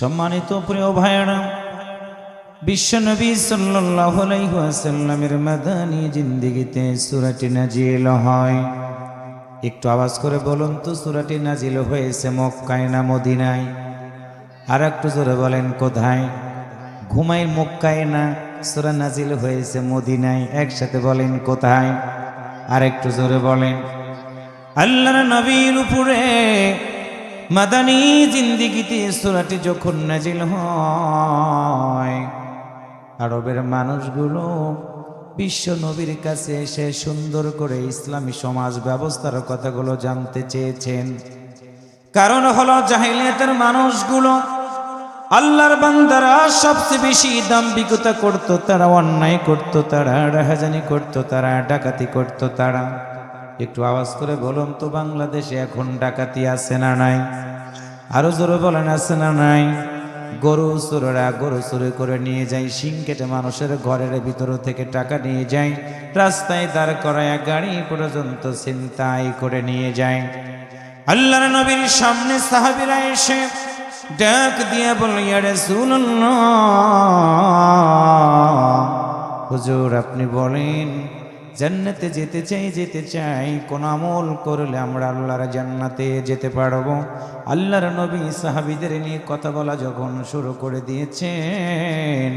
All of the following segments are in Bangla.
সম্মানিত প্রিয় ভাইয়েরা বিশ্বনবী ওয়াসাল্লামের মাদানী জিন্দেগিতে সূরাটি নাজিল হয়। একটু আওয়াজ করে বলুন তো, সুরাটি নাজিল হয়েছে মক্কায় না মদিনায়? আর একটু জোরে বলেন, কোথায়? ঘুমাই মক্কায় না সূরা নাজিল হয়েছে মদিনায়? একসাথে বলেন, কোথায়? আর একটু জোরে বলেন। আল্লাহর নবীর উপরে মাদানী জিন্দিগিতে সুরাটি যখন নাজিল হয়, আরবের মানুষগুলো বিশ্ব নবীর কাছে এসে সুন্দর করে ইসলামী সমাজ ব্যবস্থার কথাগুলো জানতে চেয়েছেন। কারণ হলো জাহিলিয়াতের মানুষগুলো আল্লাহর বান্দারা সবচেয়ে বেশি দাম্ভিকতা করত, তারা অন্যায় করত, তারা রাহাজানি করত, তারা ডাকাতি করত, তারা একটু আওয়াজ করে বলুন তো, বাংলাদেশে এখন ডাকাতি আছে না নাই? আরও জোরে বলেন, আছে না নাই? গরু চোরেরা গরু চুরি করে নিয়ে যায়, শিং কেটে মানুষের ঘরের ভিতর থেকে টাকা নিয়ে যায়, রাস্তায় দাঁড় করায় গাড়ি পর্যন্ত চিন্তাই করে নিয়ে যায়। আল্লাহর নবীর সামনে সাহাবিরা এসে ডাক দিয়ে ইয়ারে হুজুর আপনি বলেন জান্নাতে যেতে চাই যেতে চাই, কোন আমল করলে আমরা আল্লাহর জান্নাতে যেতে পারব? আল্লাহর নবী সাহাবিদের নিয়ে কথা বলা যখন শুরু করে দিয়েছেন,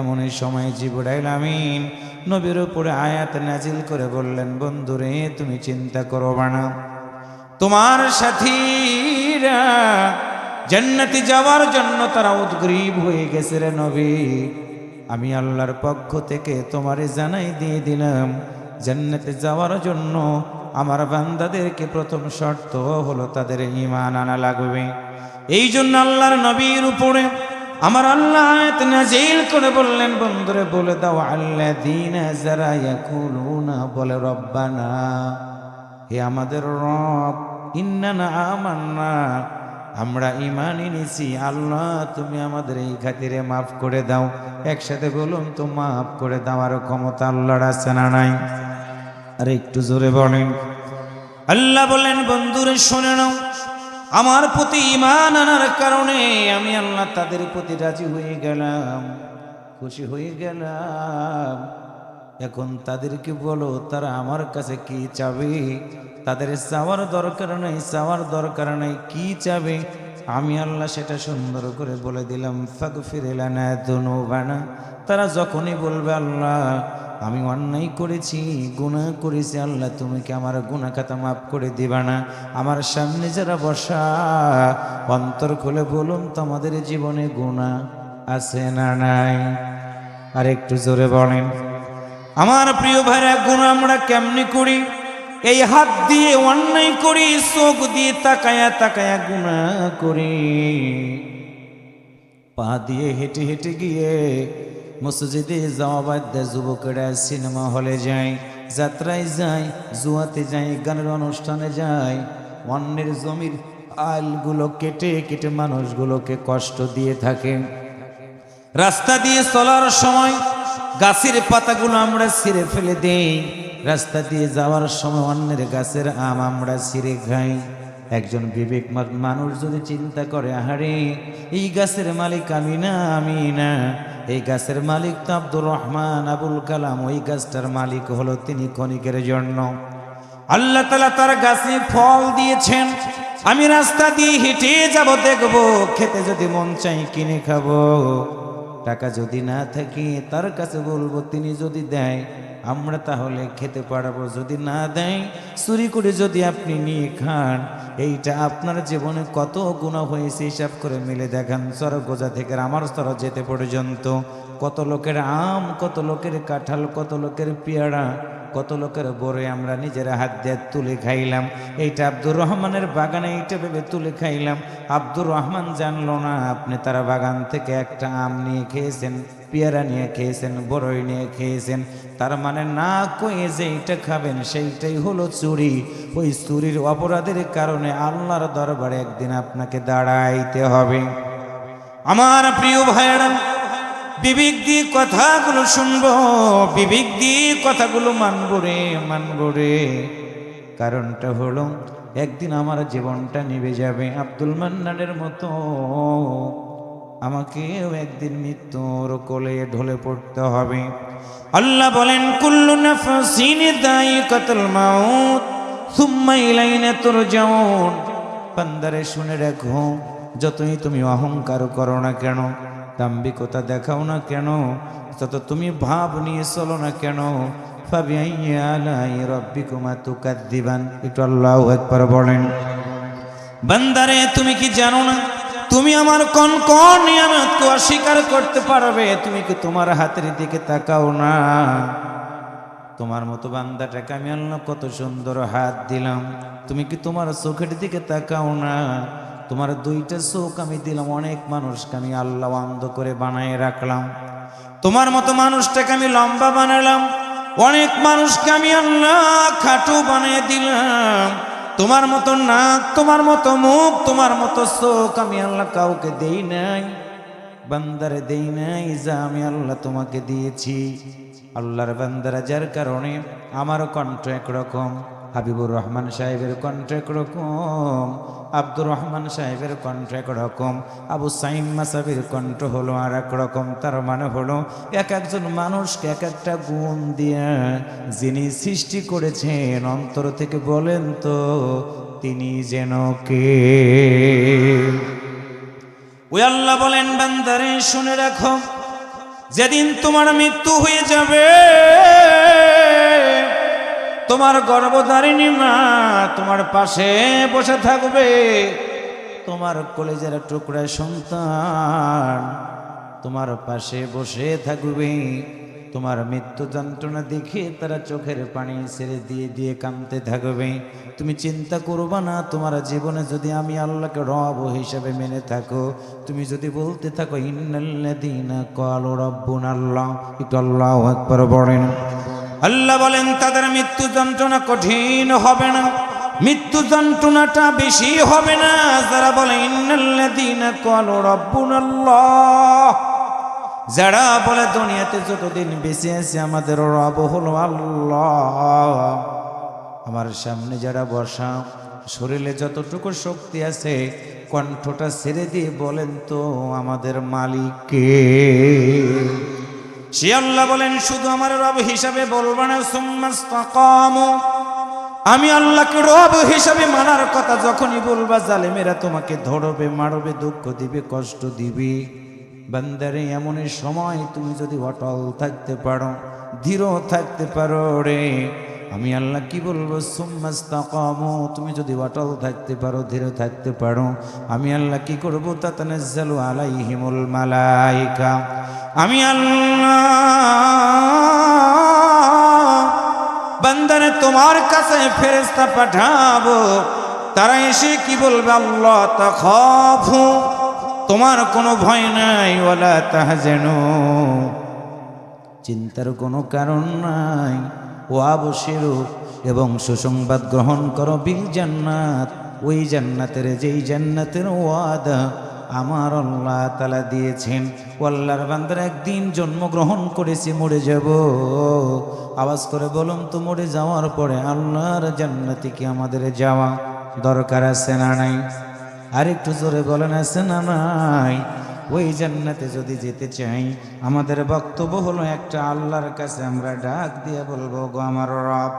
এমন সময় জিবরাইল আমিন নবীর উপরে আয়াত নাজিল করে বললেন, বন্ধুরে, তুমি চিন্তা করো বানা তোমার সাথীরা জান্নাতি যাওয়ার জন্য তারা উদ্গ্রীব হয়ে গেছে রে নবী। আমি আল্লাহর পক্ষ থেকে তোমারে জানাই দিয়ে দিলাম জান্নাতে যাওয়ার জন্য আমার বান্দাদেরকে প্রথম শর্ত হলো তাদের ঈমান আনা লাগবে। এই জন্য আল্লাহর নবীর উপরে আমার আল্লাহ আয়াত নাজিল করে বললেন, বন্ধুরে, বলে দাও আল্লাহ দিন যারা ইয়াকুলুনা বলে, রব্বানা, হে আমাদের রব, ইন্নানা আমান্না, আমরা ইমান এনেছি। আল্লাহ, তুমি আমাদের এই খাতিরে মাফ করে দাও। একসাথে বলুন তো, মাফ করে দেওয়ার ক্ষমতা আল্লাহর আছে না নাই? আর একটু জোরে বলেন। আল্লাহ বলেন, বন্ধুরে, শুনে নাও। আমার প্রতি ইমান আনার কারণে আমি আল্লাহ তাদের প্রতি রাজি হয়ে গেলাম, খুশি হয়ে গেলাম। এখন তাদেরকে বলো, তারা আমার কাছে কি চাবে? তাদের চাওয়ার দরকার নেই, চাওয়ার দরকার নেই, কি চাবে? আমি আল্লাহ সেটা সুন্দর করে বলে দিলাম ফাগ ফিরেলানা বানা তারা যখনই বলবে, আল্লাহ আমি অন্যায় করেছি, গুনাহ করেছি, আল্লাহ তুমি কি আমার গুনাহ খাতা মাফ করে দিবা না? আমার সামনে যারা বসা, অন্তর খুলে বলুন তোমাদের জীবনে গুনাহ আছে না নাই? আর একটু জোরে বলেন, আমার প্রিয় ভাইরা গুণ আমরা কেমনি করি? এই হাত দিয়ে অন্যায় করি, চোখ দিয়ে তাকায়া তাকায়া গুণা করি। পা দিয়ে হেঁটে হেঁটে গিয়ে মসজিদে যাওয়া বাদ দেয় যুবকেরা সিনেমা হলে যায়, যাত্রায় যায়, জুয়াতে যায়, গানের অনুষ্ঠানে যায়। অন্যের জমির আলগুলো কেটে কেটে মানুষগুলোকে কষ্ট দিয়ে থাকে। রাস্তা দিয়ে চলার সময় গাছের পাতাগুলো আমরা ছিঁড়ে ফেলে দেই। রাস্তা দিয়ে যাওয়ার সময় অন্যের গাছের আম আমরা ছিঁড়ে খাই। একজন বিবেক মানুষ যদি চিন্তা করে, আহারে, এই গাছের মালিক আমি না আমি না। এই গাছের মালিক তো আব্দুর রহমান, আবুল কালাম, ওই গাছটার মালিক হলো তিনি ক্ষণিকের জন্য। আল্লাহ তালা তার গাছে ফল দিয়েছেন। আমি রাস্তা দিয়ে হেঁটে যাব, দেখব খেতে যদি মন চাই কিনে খাব। টাকা যদি না থাকে, তার কাছে বলব, তিনি যদি দেয় আমরা তাহলে খেতে পারব যদি না দেয়, চুরি করে যদি আপনি নিয়ে খান, এইটা আপনার জীবনে কত গুণা হয়েছে হিসাব করে মিলে দেখান। গোজা থেকে? আমার স্তর যেতে পর্যন্ত কত লোকের আম, কত লোকের কাঁঠাল, কত লোকের পেয়ারা কত লোকের বরে আমরা নিজেরা হাত দিয়ে তুলে খাইলাম। এইটা আব্দুর রহমানের বাগানে এইটা ভেবে তুলে খাইলাম। আব্দুর রহমান জানলো না, আপনি তারা বাগান থেকে একটা আম নিয়ে খেয়েছেন, পেয়ারা নিয়ে খেয়েছেন বড়ই নিয়ে খেয়েছেন। তার মানে না কয়ে যে এইটা খাবেন সেইটাই হলো চুরি। ওই চুরির অপরাধের কারণে আল্লাহর দরবারে একদিন আপনাকে দাঁড়াইতে হবে। আমার প্রিয় ভাইয়েরা বিবেক দিয়ে কথাগুলো শুনব, বিবেক দিয়ে কথাগুলো মানবো রে মানবো রে। কারণটা হলো, একদিন আমার জীবনটা নিভে যাবে আব্দুল মান্নানের মতো। আমাকেও একদিন মৃত্যুর কোলে ঢলে পড়তে হবে। আল্লাহ বলেন, কুল্লু নাফসিন দায়িকাতুল মাউত, সুম্মা ইলাইনা তুরজাউন। বান্দারে শুনে রাখো, যতই তুমি অহংকার করো না কেন দাম্ভিকতা দেখাও না কেন? তত তুমি ভাব নিয়ে চলো না কেন? একটু আল্লাহু আকবার বলেন। বান্দারে, তুমি কি জানো না? তুমি আমার কোন কোন নিয়ামতকে অস্বীকার করতে পারবে? তুমি কি তোমার হাতের দিকে তাকাও না? তোমার মতো বান্দাটাকে আমি আল্লাহ কত সুন্দর হাত দিলাম। তুমি কি তোমার চোখের দিকে তাকাও না? তোমার দুইটা চোখ আমি দিলাম, অনেক মানুষকে আমি আল্লাহ অন্ধ করে বানায় রাখলাম। তোমার মতো মানুষটাকে আমি লম্বা বানালাম, অনেক মানুষকে আমি আল্লাহ খাটু বানিয়ে দিলাম। তোমার মতো নাক, তোমার মতো মুখ, তোমার মতো চোখ আমি আল্লাহ কাউকে দেই নাই, বান্দারে দেই নাই যা আমি আল্লাহ তোমাকে দিয়েছি। আল্লাহর বান্দারা যার কারণে আমার কণ্ঠ একরকম। হাবিবুর রহমান সাহেবের কণ্ঠ রকম আব্দুর রহমান সাহেবের কণ্ঠ একরকম আবু সাইম মাসাবির কণ্ঠ হলো আর এক রকম, তার মানে হলো এক একজন মানুষকে এক একটা গুণ দিয়ে যিনি সৃষ্টি করেছেন, অন্তর থেকে বলেন তো তিনি যেন কে? ওই আল্লাহ বলেন, বান্দারে, শুনে রাখো, যেদিন তোমার মৃত্যু হয়ে যাবে তোমার গর্ভধারিণী মা তোমার পাশে বসে থাকবে। তোমার কলেজের টুকরা সন্তান তোমার পাশে বসে থাকবে। তোমার মৃত্যু যন্ত্রণা দেখে তারা চোখের পানি ছেড়ে দিয়ে দিয়ে কাঁদতে থাকবে। তুমি চিন্তা করবা না, তোমার জীবনে যদি আমি আল্লাহকে রব হিসাবে মেনে থাকো, তুমি যদি বলতে থাকো, ইন্নাল্লাযীনা কল রাব্বুনা আল্লাহ একটু আল্লাহু আকবার বলেন। আল্লাহ বলেন, তাদের মৃত্যু যন্ত্রণা কঠিন হবে না। মৃত্যু যন্ত্রণাটা বেশি হবে না। যারা বলে যারা বলে, দুনিয়াতে যতদিন বেঁচে আছে, আমাদের রব হলো আল্লাহ আমার সামনে যারা বসা, শরীরে যতটুকু শক্তি আছে, কণ্ঠটা ছেড়ে দিয়ে বলেন তো, আমাদের মালিক কে? সে আল্লাহ বলেন, শুধু আমার রব হিসাবে বলব না সুম্মাস্তাকাম আমি আল্লাহকে রব হিসাবে মানার কথা যখনই বলবা, জালেমেরা তোমাকে ধরবে, মারবে, দুঃখ দিবে, কষ্ট দিবে। বান্দারে এমন সময় তুমি যদি অটল থাকতে পারো ধীর থাকতে পারো রে। আমি আল্লাহ কি বলব? সুম্মাস্তাকাম, তুমি যদি অটল থাকতে পারো, ধীরে থাকতে পারো, আমি আল্লাহ কি করব? তাতানাজ্জালু আলাইহিমুল মালাইকা। আমি আল্লাহ বান্দারে তোমার কাছে ফেরেস্তা পাঠাবো। তারা এসে কি বলবে? আল্লাহ তাখাফু, তোমার কোনো ভয় নাই ওলা তাহজেনু। চিন্তার কোনো কারণ নাই। ও আবশেরু এবং সুসংবাদ গ্রহণ করো বিল জান্নাত। ওই জান্নাতের যেই জান্নাতের ওয়াদা আমার আল্লাহ তালা দিয়েছেন। ও আল্লাহর বান্দার একদিন জন্মগ্রহণ করেছি, মরে যাব। আওয়াজ করে বলুন তো, মরে যাওয়ার পরে আল্লাহর জান্নাতে কি আমাদের যাওয়া দরকার আছে না নাই? আর একটু জোরে বলেন, আছে না নাই? ওই জান্নাতে যদি যেতে চাই, আমাদের বক্তব্য হলো একটা আল্লাহর কাছে আমরা ডাক দিয়ে বলব, গো আমার রব,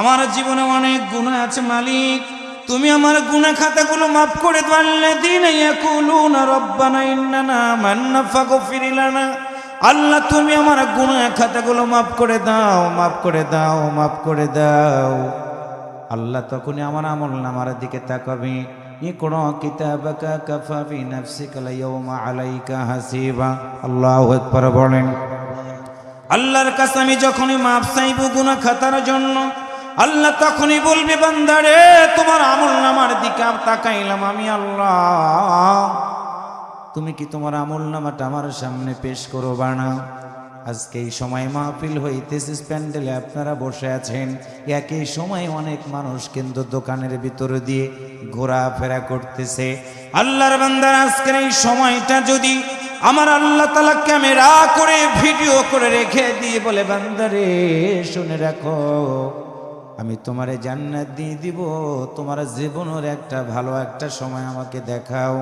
আমার জীবনে অনেক গুণা আছে মালিক। তুমি আমার গুণা খাতাগুলো মাফ করে দিন ইয়াকুলুনা রব্বানা ইন্নানা মান্না ফাগফির লানা। আল্লাহ, তুমি আমার গুণা খাতাগুলো মাফ করে দাও, মাফ করে দাও, মাফ করে দাও। আল্লাহ তখনই আমার আমল নামার দিকে তাকাবি। ইকরা কিতাবাকা কাফা বিনাফসিকা আল-ইয়াওমা আলাইকা হাসিবা আল্লাহু আকবার বলেন। আল্লাহর কাছে আমি যখনই মাপ চাইব গুনাহ খাতার জন্য, আল্লাহ তখনই বলবে বান্দারে তোমার আমল নামার দিকে তাকাইলাম আমি, আল্লাহ। তুমি কি তোমার আমল নামাটা আমার সামনে পেশ করো বানা আজকে এই সময় মাহফিল হইতেছে, প্যান্ডেলে আপনারা বসে আছেন। একই সময় অনেক মানুষ কিন্তু দোকানের ভিতরে দিয়ে ঘোরাফেরা করতেছে। আল্লাহর বান্দার আজকের এই সময়টা যদি আমার আল্লাহ তালা ক্যামেরা করে, ভিডিও করে রেখে দিয়ে বলে, বান্দারে, শুনে রাখো। আমি তোমারে জান্নাত দিয়ে দিব, তোমার জীবনের একটা ভালো একটা সময় আমাকে দেখাও।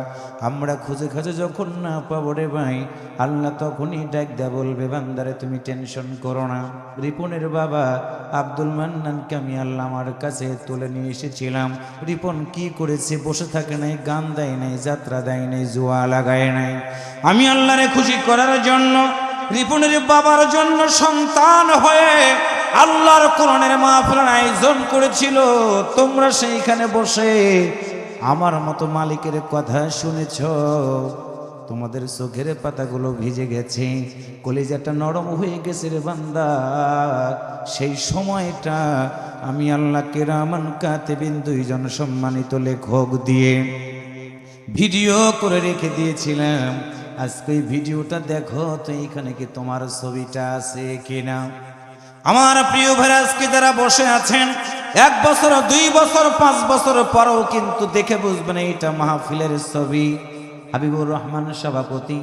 আমরা খুঁজে খুঁজে যখন না পাবো রে ভাই, আল্লাহ তখনই ডাক দেয়া বলবে, বান্দারে তুমি টেনশন করো না। রিপনের বাবা আব্দুল মান্নানকে আমি আল্লাহ আমার কাছে তুলে নিয়ে এসেছিলাম। রিপন কি করেছে, বসে থাকে নাই, গান দেয় নাই, যাত্রা দেয় নাই, জুয়া লাগায় নাই। আমি আল্লাহরে খুশি করার জন্য, রিপনের বাবার জন্য সন্তান হয়ে আল্লাহর কোরআনের মাহফিলের আয়োজন করেছিল। তোমরা সেইখানে বসে আমার মতো মালিকের কথা শুনেছ। তোমাদের চোখের পাতাগুলো ভিজে গেছে, কলিজাটা নরম হয়ে গেছে রে বান্দা। সেই সময়টা আমি আল্লাহকে রামান কাতেবিন দুইজন সম্মানিত লেখক দিয়ে ভিডিও করে রেখে দিয়েছিলাম। আজকে ভিডিওটা দেখো তো এইখানে কি তোমার ছবিটা আছে কিনা? আমার প্রিয় ভাই আজকে যারা বসে আছেন, এক বছর, দুই বছর, পাঁচ বছর পরেও কিন্তু দেখে বুঝবেন এইটা মাহফিলের ছবি। হাবিবুর রহমান সভাপতি,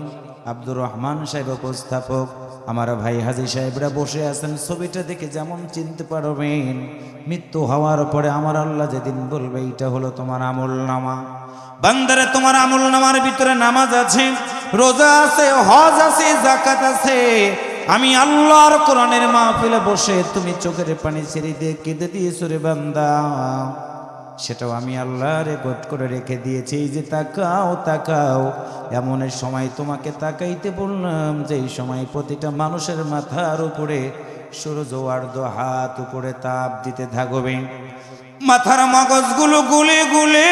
আব্দুর রহমান সাহেব উপস্থাপক, আমার ভাই হাজি সাহেবরা বসে আছেন, ছবিটা দেখে যেমন চিনতে পারবেন। মৃত্যু হওয়ার পরে আমার আল্লাহ যেদিন বলবে, এইটা হলো তোমার আমল নামা বান্দারে, তোমার আমল নামার ভিতরে নামাজ আছে, রোজা আছে, হজ আছে জাকাত আছে। আমি আল্লাহর কোরআনের মাহফিলে বসে তুমি চোখের পানি ছেড়ে দিয়ে কেঁদে দিয়েছ রে বান্দা। সেটাও আমি আল্লাহ রেকর্ড করে রেখে দিয়েছি যে তাকাও তাকাও। এমন সময় তোমাকে তাকাইতে বললাম যে এই সময় প্রতিটা মানুষের মাথার উপরে সূর্য আর্ধ হাত উপরে তাপ দিতে থাকবে। মাথার মগজগুলো গুলে গুলে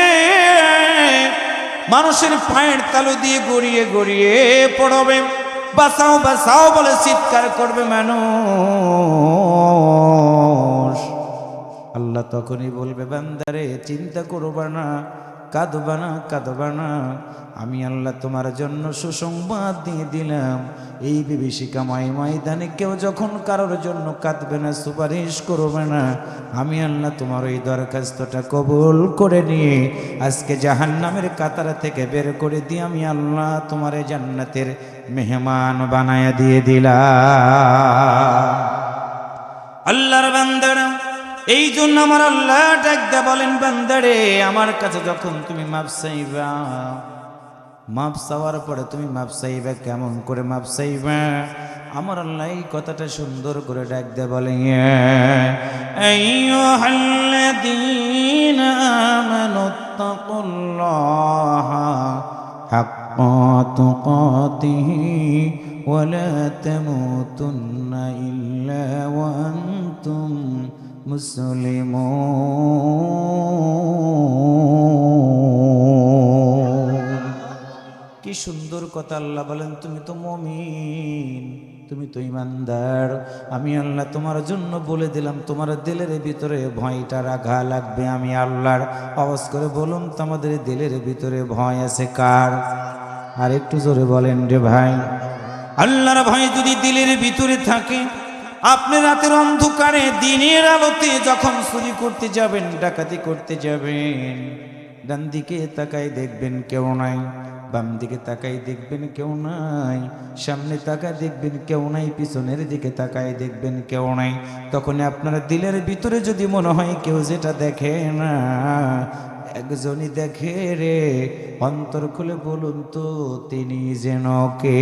মানুষের পায়ের তালু দিয়ে গড়িয়ে গড়িয়ে পড়বে। বাঁচাও বাঁচাও বলে চিৎকার করবে মানুষ। আল্লাহ তখনই বলবে বান্দারে চিন্তা করবা না। কাঁদবা না কাঁদবা না। আমি আল্লাহ তোমার জন্য সুসংবাদ দিয়ে দিলাম। এই বিভীষিকা মাই ময়দানে কেউ যখন কারোর জন্য কাঁদবে না, সুপারিশ করবে না, আমি আল্লাহ তোমার ওই দরখাস্তটা কবুল করে নিয়ে আজকে জাহান্নামের কাতারা থেকে বের করে দিয়ে আমি আল্লাহ তোমার জান্নাতের মেহমান বানায়া দিয়ে দিলাম। আল্লাহর বান্দারা এই জন্য আমার আল্লাহ ডাকদা বলেন বান্দারে আমার কাছে যখন তুমি মাপ চাইবা মাপ চাওয়ার পরে তুমি মাপ চাইবা কেমন করে মাপ চাইবা আমার আল্লাহ এই কথাটা সুন্দর করে ডাক দে বলে আইয়ুহাল্লাযীনা আমানুত্তাকুল্লাহা হাক্কা তুকাতিহি ولا تموتن إلا وأنتم মুসলিমুন। কি সুন্দর কথা আল্লাহ বলেন, তুমি তো মমিন, তুমি তো ইমানদার। আমি আল্লাহ তোমার জন্য বলে দিলাম, তোমার দিলের ভিতরে ভয়টা রাখা লাগবে। আমি আল্লাহর আওয়াজ করে বলুন তো আমাদের দিলের ভিতরে ভয় আছে কার? আর একটু জোরে বলেন রে ভাই। আল্লাহর ভয় যদি দিলের ভিতরে থাকে আপনি রাতের অন্ধকারে দিনের আলোতে যখন চুরি করতে যাবেন, ডাকাতি করতে যাবেন, ডান দিকে তাকাই দেখবেন কেউ নাই, বাম দিকে তাকাই দেখবেন কেউ নাই, সামনে তাকায় দেখবেন কেউ নাই, পিছনের দিকে তাকাই দেখবেন কেউ নাই তখন আপনার দিলের ভিতরে যদি মনে হয় কেউ যেটা দেখে না, একজনই দেখে রে, অন্তর খুলে বলুন তো তিনি যেন কে?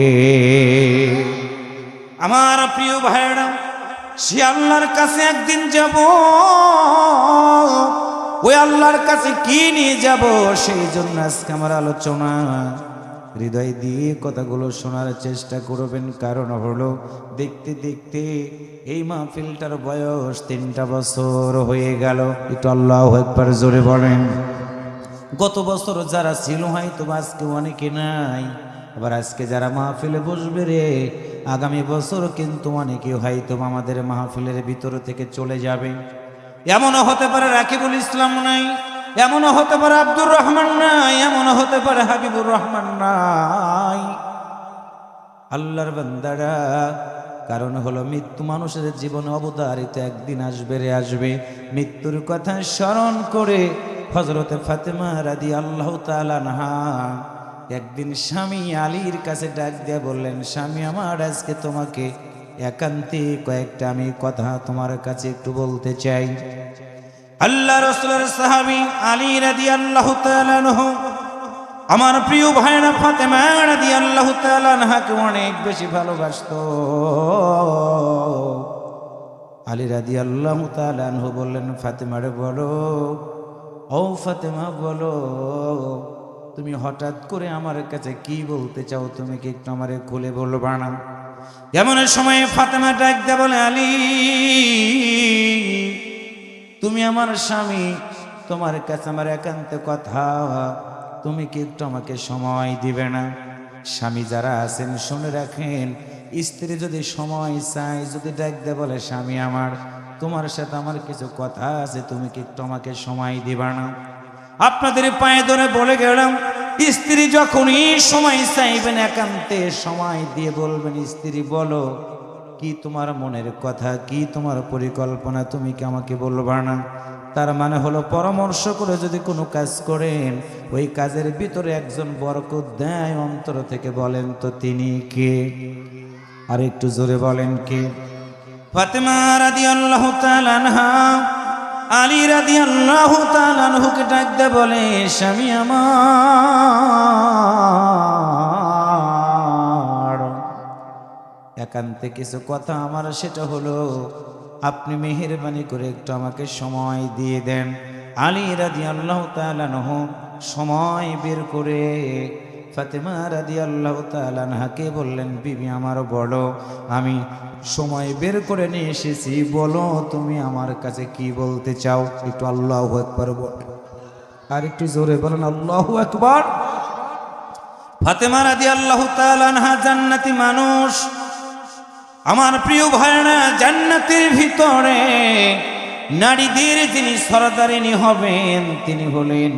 আমার প্রিয় ভাইরা সে আল্লাহর কাছে একদিন যাব। ওই আল্লাহর কাছে কি নিয়ে যাব? সেই জন্য আজকে আমার আলোচনা। হৃদয় দিয়ে কথাগুলো শোনার চেষ্টা করবেন। কারণ হলো, দেখতে দেখতে এই মাহফিলটার বয়স তিনটা বছর হয়ে গেল। একটু আল্লাহ একবার জোরে বলেন। গত বছর যারা ছিল, হয়তো আজকে অনেকে নাই। আবার আজকে যারা মাহফিলে বসবে রে, আগামী বছর কিন্তু অনেকে হয়তো আমাদের মাহফিলের ভিতর থেকে চলে যাবে। এমনও হতে পারে রাকিবুল ইসলাম নাই, এমনও হতে পারে আব্দুর রহমান নাই, এমনও হতে পারে হাবিবুর রহমান নাই। আল্লাহর বান্দারা, কারণ হলো মৃত্যু মানুষের জীবনে অবতারিত একদিন আসবে রে, আসবে। মৃত্যুর কথা স্মরণ করে হজরতে ফাতেমা রাদি আল্লাহ তালানহা একদিন স্বামী আলীর কাছে ডাক দিয়ে বললেন, স্বামী আমার, আজকে তোমাকে একান্তে কয়েকটা আমি কথা তোমার কাছে একটু বলতে চাই। আল্লাহ রসুলের সাহাবি আলী রাদি আল্লাহ আমার প্রিয় ভাইরা ফাতেমা রাদি আল্লাহ তালানহাকে অনেক বেশি ভালোবাসতো। আলী রাদি আল্লাহ তালানহু বললেন, ফাতেমারে বলো, ও ফাতেমা বলো তুমি হঠাৎ করে আমার কাছে কি বলতে চাও? তুমি কি একটু আমারে খুলে বলবা না এমন সময় ফাতেমা ডাক দে বলে, আলী, তুমি আমার স্বামী, তোমার কাছে আমার একান্ত কথা। তুমি কি একটু আমাকে সময় দিবে না? স্বামী যারা আছেন, শুনে রাখেন, স্ত্রী যদি সময় চায়, যদি ডাক দে বলে, স্বামী আমার, তোমার সাথে আমার কিছু কথা আছে, তুমি কি একটু আমাকে সময় দিবা না? আপনাদের পায়ে ধরে বলে গেলাম, স্ত্রী যখনই সময় চাইবেন একান্তে সময় দিয়ে বলবেন, স্ত্রী বলো, কি তোমার মনের কথা, কি তোমার পরিকল্পনা, তুমি কি আমাকে বলবা না? তার মানে হলো পরামর্শ করে যদি কোনো কাজ করেন, ওই কাজের ভিতরে একজন বরকত দেয় অন্তর থেকে বলেন তো তিনি কে? আর একটু জোরে বলেন কে? ফাতেমা রাদিয়াল্লাহু তাআলা আনহা আলী রাদিয়াল্লাহু তাআলা আনহুকে ডাক দে বলে, স্বামী আমার। একান্তে কিছু কথা আমার, সেটা হলো, আপনি মেহেরবানি করে একটু আমাকে সময় দিয়ে দেন। আলী রাদি আল্লাহ তালানহ সময় বের করে ফাতেমা রাদি আল্লাহ তালানহাকে বললেন, বিবি আমার বলো আমি সময় বের করে নিয়ে এসেছি। বলো, তুমি আমার কাছে কি বলতে চাও? একটু আল্লাহ একবার বল। আর একটু জোরে বলেন, আল্লাহ একবার ফাতেমা রাদি আল্লাহ তালানহা জান্নাতি মানুষ। আমার প্রিয় ভাইরা জান্নাতের ভিতরে নারীদের যিনি সরদারিনী হবেন, তিনি হলেন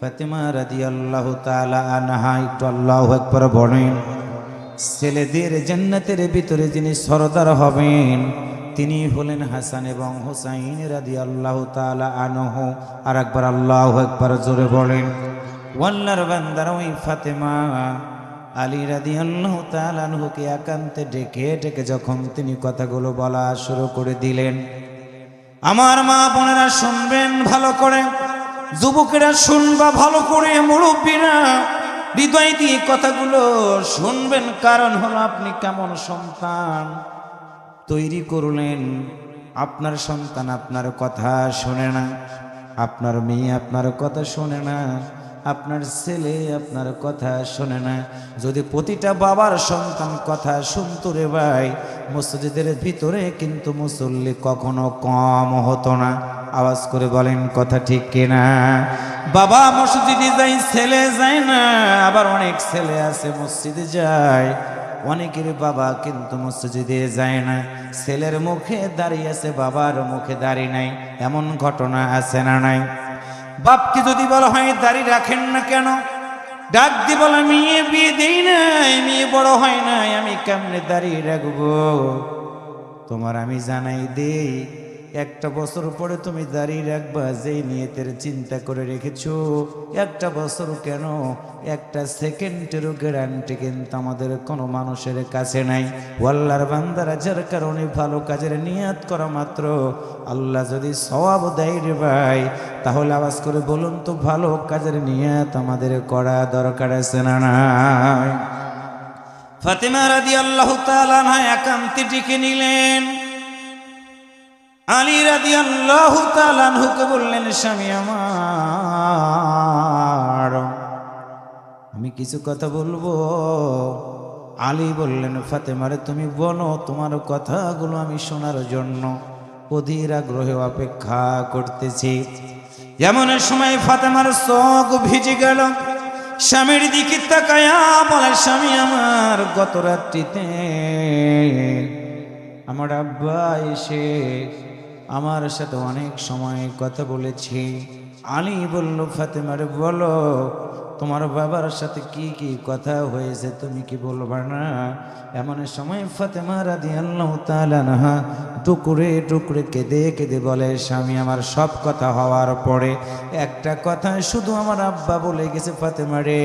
ফাতেমা রাদি আল্লাহ তালা আনহা। একটু আল্লাহ একবার বলেন। ছেলেদের জান্নাতের ভিতরে যিনি সরদার হবেন, তিনি হলেন হাসান এবং হোসাইন রাদি আল্লাহ তালা আনহ। আর একবার আল্লাহ একবার জোরে বলেন, ওয়াল্লার বান্দার ওই ফাতেমা আলী রাদি আল্লাহ তালানহুকে একান্তে ডেকে ডেকে যখন তিনি কথাগুলো বলা শুরু করে দিলেন, আমার মা বোনেরা শুনবেন ভালো করে, যুবকেরা শুনবা ভালো করে, মুরব্বীরা হৃদয় দিয়ে কথাগুলো শুনবেন, কারণ হলো আপনি কেমন সন্তান? তৈরি করলেন, আপনার সন্তান আপনার কথা শোনে না, আপনার মেয়ে আপনার কথা শোনে না আপনার ছেলে আপনার কথা শোনে না। যদি প্রতিটা বাবার সন্তান কথা শুনতো রে ভাই, মসজিদের ভিতরে কিন্তু মুসল্লি কখনো কম হতো না। আওয়াজ করে বলেন, কথা ঠিক কিনা? বাবা মসজিদে যাই, ছেলে যায় না। আবার অনেক ছেলে আছে, মসজিদে যায়। অনেকের বাবা কিন্তু মসজিদে যায় না। ছেলের মুখে দাঁড়িয়ে আছে, বাবার মুখে দাঁড়িয়ে নাই। এমন ঘটনা আছে না নাই? বাপকে যদি বলা হয় দাঁড়িয়ে রাখেন না কেন? ডাক দি বলে, মেয়ে বিয়ে দেই নাই, মেয়ে বড় হয় নাই, আমি কেমনে দাঁড়িয়ে রাখব? তোমার আমি জানাই দেই একটা বছর পরে তুমি দাঁড়িয়ে রাখবা, যেই নিয়তের চিন্তা করে রেখেছো। একটা বছর কেন? একটা সেকেন্ডেরও গ্যারান্টি কিন্তু আমাদের কোনো মানুষের কাছে নাই। ওয়াল্লার বান্দারা যার কারণে ভালো কাজের নিয়াত করা মাত্র, আল্লাহ যদি সওয়াব দেয় রে ভাই, তাহলে আওয়াজ করে বলুন তো, ভালো কাজের নিয়াত আমাদের করা দরকার আছে না নাই? ফাতেমা রাদি আল্লাহ তালা একান্তি ডেকে নিলেন। আলী রাদি আল্লাহ তালানহুকে বললেন, স্বামী আমার, আমি কিছু কথা বলব। আলী বললেন ফাতেমারে তুমি বলো, তোমার কথাগুলো আমি শোনার জন্য অধীর আগ্রহে অপেক্ষা করতেছি। এমন সময় ফাতেমার চোখ ভিজে গেল। স্বামীর দিকে তাকায়া বলে, স্বামী আমার, গত রাত্রিতে আমার আব্বা এসে আমার সাথে অনেক সময় কথা বলেছি। আলী বলল, ফাতেমার, বলো, তোমার বাবার সাথে কি কি কথা হয়েছে? তুমি কি বলবা না? এমন সময় ফাতেমা রাদি আল্লাহ তালানহা টুকরে টুকরে কেঁদে কেঁদে বলে, স্বামী, আমার সব কথা হওয়ার পরে একটা কথা শুধু আমার আব্বা বলে গেছে, ফাতেমা রে,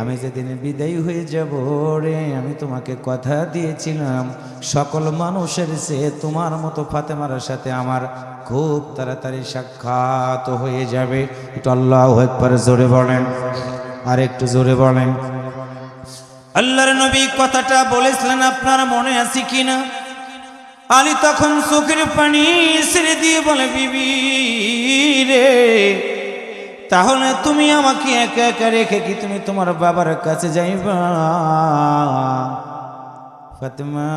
আমি যেদিন বিদায়ী হয়ে যাব রে, আমি তোমাকে কথা দিয়েছিলাম, সকল মানুষের সে তোমার মতো ফাতেমার সাথে আমার খুব তাড়াতাড়ি সাক্ষাৎ হয়ে যাবে। একটু আল্লাহ একবার জোরে বলেন, আর একটু জোরে বলেন। আল্লাহর নবী কথাটা বলেছিলেন, আপনার মনে আছে কিনা? আলী তখন চোখের পানি ছেড়ে দিয়ে বলে, বিবি রে, তাহলে তুমি আমাকে একা একা রেখে কি তুমি তোমার বাবার কাছে যাইবা? ফাতেমা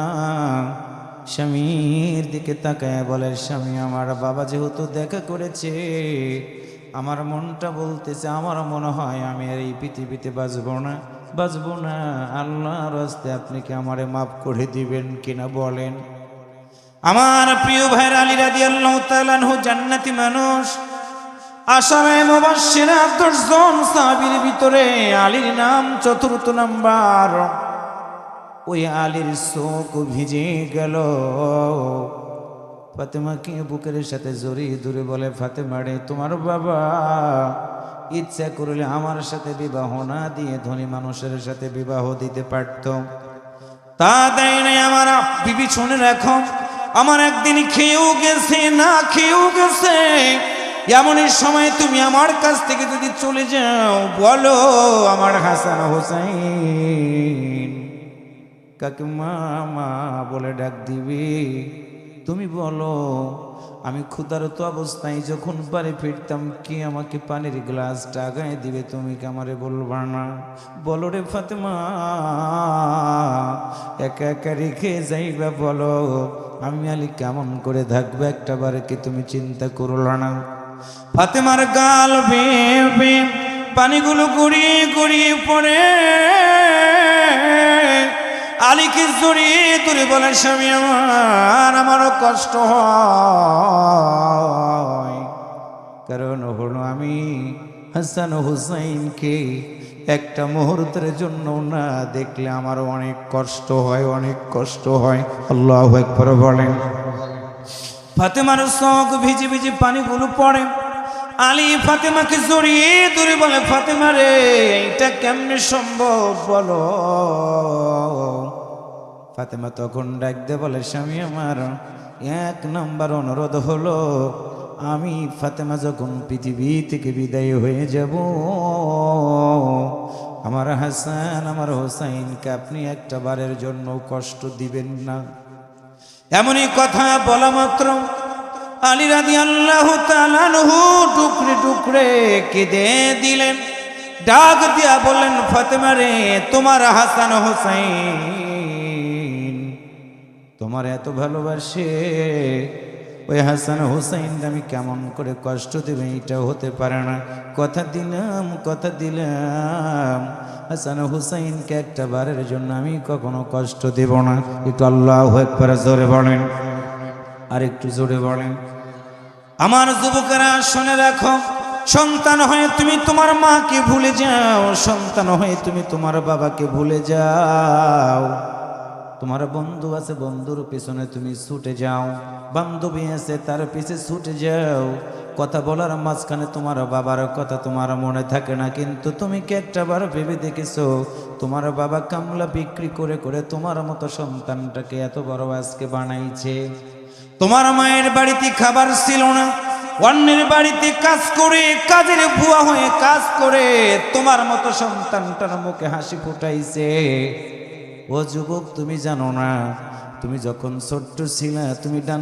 স্বামীর দিকে তাকায়, বলে, স্বামী, আমার বাবা যেহেতু দেখা করেছে, আমার মনটা বলতেছে, আমার মনে হয় আমি আর এই পৃথিবীতে বাঁচবো না বাঁচবো না। আল্লাহর রাস্তে আপনি কি আমারে মাফ করে দিবেন কিনা বলেন? আমার প্রিয় ভাইয়ের আলী রাদি আল্লাহ জান্নাতি মানুষ। আসামে সাহাবীর ভিতরে আলীর নাম চতুর্থ নাম্বার। ওই আলীর চোখ ভিজে গেল। ফাতেমাকে বুকের সাথে জড়িয়ে দূরে বলে, ফাতেমা রে, তোমার বাবা ইচ্ছা করলে আমার সাথে বিবাহ না দিয়ে ধনী মানুষের সাথে বিবাহ দিতে পারত। তা দেয় নাই আমার, বিবি শুনে রাখো। আমার একদিন খেয়েও গেছে, না খেয়েও গেছে। এমনই সময় তুমি আমার কাছ থেকে যদি চলে যাও, বলো আমার হাসান হোসাইন। কাকে মা বলে ডাক দিবে? তুমি বলো আমি ক্ষুধারত অবস্থায় যখন বাড়ি ফিরতাম, কি আমাকে পানির গ্লাসটা আগায় দিবে তুমি কি আমারে বলবা না? বলো রে ফাতেমা, একা একা রেখে যাইবা বলো। আমি আলি কেমন করে থাকব একটা বারে কি তুমি চিন্তা করল না? ফাতেমার গাল বেয়ে পানিগুলো গড়িয়ে গড়িয়ে পড়ে। আলীকে জড়িয়ে তুলে বলে, স্বামী আমার, আমারও কষ্ট হয়। কারণ হলো আমি হাসান হুসাইনকে একটা মুহূর্তের জন্য না দেখলে আমার অনেক কষ্ট হয়, অনেক কষ্ট হয়। আল্লাহ একবার বলেন। ফাতেমার চোখ ভিজে ভিজে পানিগুলো পড়ে। আলী ফাতেমাকে জড়িয়ে ধরে বলে, ফাতেমা রে, এইটা কেমনে সম্ভব বলো? ফাতেমা তখন ডাক দে বলে, স্বামী আমার, এক নাম্বার অনুরোধ হলো, আমি ফাতেমা যখন পৃথিবী থেকে বিদায় হয়ে যাব, আমার হাসান, আমার হোসাইনকে আপনি একটা বারের জন্য কষ্ট দিবেন না। এমনই কথা বলা মাত্র। আলী রাদি আল্লাহ তালানহু টুকরে টুকরে কেঁদে দিলেন। ডাক দিয়া বললেন, ফাতেমা রে, তোমার হাসান হোসাইন তোমার এত ভালোবাসে? ওই হাসান হুসাইন আমি কেমন করে কষ্ট দেবে এটা হতে পারে না। কথা দিলাম কথা দিলাম। হাসান হুসাইনকে একটা বারের জন্য আমি কখনো কষ্ট দেব না। একটু আল্লাহ একবার জোরে বলেন। আর একটু জোরে বলেন। আমার যুবকেরা শুনে রাখো, সন্তান হয়ে তুমি তোমার মাকে ভুলে যাও, সন্তান হয়ে তুমি তোমার বাবাকে ভুলে যাও। তোমার বন্ধু আছে, বন্ধুর পিছনে তুমি ছুটে যাও। বান্ধবী আছে, তার পিছে ছুটে যাও। কথা বলার মাঝখানে তোমার বাবার কথা তোমার মনে থাকে না, কিন্তু তুমি কি একটা বার ভেবে দেখেছ? তোমার বাবা কামলা বিক্রি করে করে তোমার মতো সন্তানটাকে এত বড় আজকে বানাইছে। তোমার মায়ের বাড়িতে খাবার ছিল না, অন্যের বাড়িতে কাজ করে, কাজের ভুয়া হয়ে কাজ করে তোমার মতো সন্তানটার মুখে হাসি ফুটাইছে। ও যুবক তুমি জানো না তুমি যখন ছোট্ট ছিলা তুমি ডান